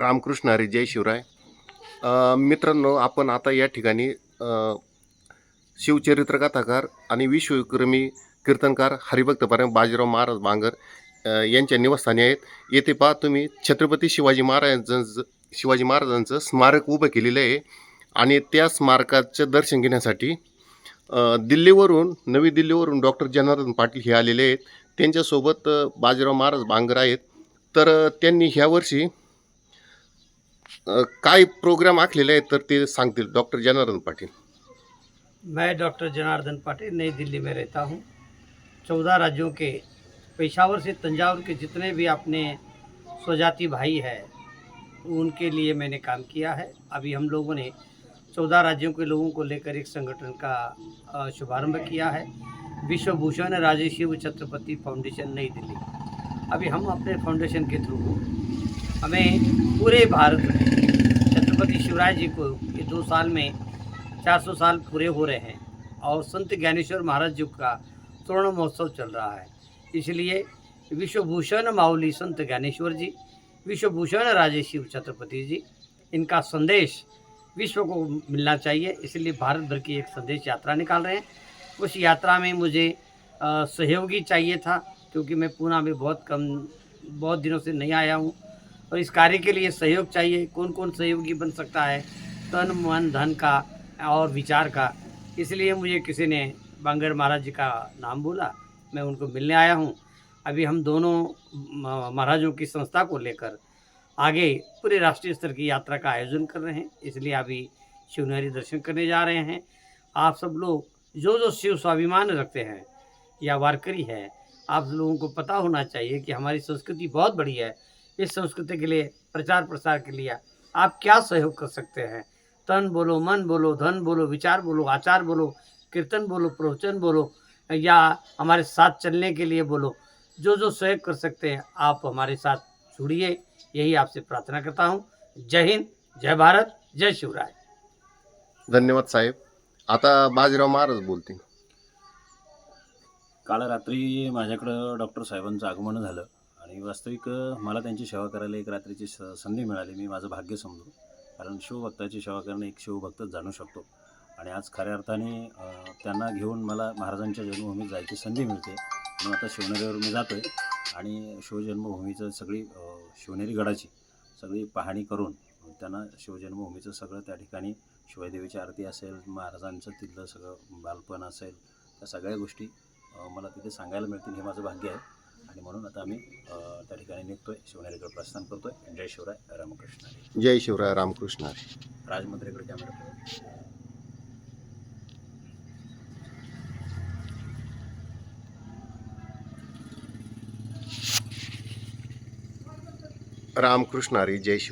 रामकृष्ण हरी जय शिवराय. मित्रांनो आपण आता या ठिकाणी शिवचरित्र कथाकार आणि विश्वविक्रमी कीर्तनकार हरिभक्तपरायण बाजीराव महाराज बांगर यांच्या निवासस्थानी आहेत. येथे पहा तुम्ही छत्रपती शिवाजी महाराजांचं शिवाजी महाराजांचं स्मारक उभं केलेलं आहे आणि त्या स्मारकाचं दर्शन घेण्यासाठी दिल्लीवरून नवी दिल्लीवरून डॉक्टर जनार्दन पाटील हे आलेले आहेत. त्यांच्यासोबत बाजीराव महाराज बांगर आहेत. तर त्यांनी ह्या वर्षी अ, काय प्रोग्राम आखलेले आहेत तर ते सांगतील. डॉक्टर जनार्दन पाटील. मैं डॉक्टर जनार्दन पाटिल नई दिल्ली में रहता हूँ। चौदह राज्यों के पेशावर से तंजावुर के जितने भी अपने स्वजाति भाई हैं उनके लिए मैंने काम किया है। अभी हम लोगों ने चौदह राज्यों के लोगों को लेकर एक संगठन का शुभारंभ किया है। विश्वभूषण राजे शिव छत्रपति फाउंडेशन नई दिल्ली। अभी हम अपने फाउंडेशन के थ्रू हमें पूरे भारत में छत्रपति शिवराज जी को ये दो साल में 400 साल पूरे हो रहे हैं और संत ज्ञानेश्वर महाराज जी का स्वर्ण महोत्सव चल रहा है। इसलिए विश्वभूषण माउली संत ज्ञानेश्वर जी, विश्वभूषण राजे शिव छत्रपति जी, इनका संदेश विश्व को मिलना चाहिए। इसलिए भारत भर की एक संदेश यात्रा निकाल रहे हैं। उस यात्रा में मुझे सहयोगी चाहिए था, क्योंकि मैं पूना में बहुत कम, बहुत दिनों से नहीं आया हूँ। और इस कार्य के लिए सहयोग चाहिए। कौन कौन सहयोगी बन सकता है? तन, मन, धन का और विचार का। इसलिए मुझे किसी ने बांगड़ महाराज जी का नाम बोला। मैं उनको मिलने आया हूँ। अभी हम दोनों महाराजों की संस्था को लेकर आगे पूरे राष्ट्रीय स्तर की यात्रा का आयोजन कर रहे हैं। इसलिए अभी शिवनहरी दर्शन करने जा रहे हैं। आप सब लोग जो जो शिव स्वाभिमान रखते हैं या वारकरी है, आप लोगों को पता होना चाहिए कि हमारी संस्कृति बहुत बड़ी है। इस संस्कृति के लिए प्रचार प्रसार के लिए आप क्या सहयोग कर सकते हैं? तन बोलो मन बोलो धन बोलो विचार बोलो आचार बोलो कीर्तन बोलो प्रवचन बोलो या हमारे साथ चलने के लिए बोलो जो जो सहयोग कर सकते हैं आप हमारे साथ जुड़िए। यही आपसे प्रार्थना करता हूँ। जय हिंद जय भारत जय शिवराय। धन्यवाद साहेब। आता बाजीराव महाराज बोलतील. काल रात्री माझ्याकडं डॉक्टर साहेबांचं आगमन झालं. आणि वास्तविक मला त्यांची सेवा करायला एक रात्रीची स संधी मिळाली. मी माझं भाग्य समजू. कारण शिवभक्ताची सेवा करणं एक शिवभक्तच जाणू शकतो. आणि आज खऱ्या अर्थाने त्यांना घेऊन मला महाराजांच्या जन्मभूमीत जायची संधी मिळते. म्हणून आता शिवनेरीवर मी जातो आहे आणि शिवजन्मभूमीचं सगळी शिवनेरी गडाची सगळी पाहणी करून त्यांना शिवजन्मभूमीचं सगळं त्या ठिकाणी शिवादेवीची आरती असेल महाराजांचं तिथलं सगळं बालपण असेल त्या सगळ्या गोष्टी मला तिथे सांगायला मिळतील हे माझं भाग्य आहे. आणि म्हणून आता आम्ही त्या ठिकाणी निघतोय शिवनेरीकडे प्रस्थान करतोय. जय शिवराय रामकृष्ण जय शिवराय रामकृष्ण. राजमंत्रीकडे कॅमेरा रामकृष्ण हरी जय शिव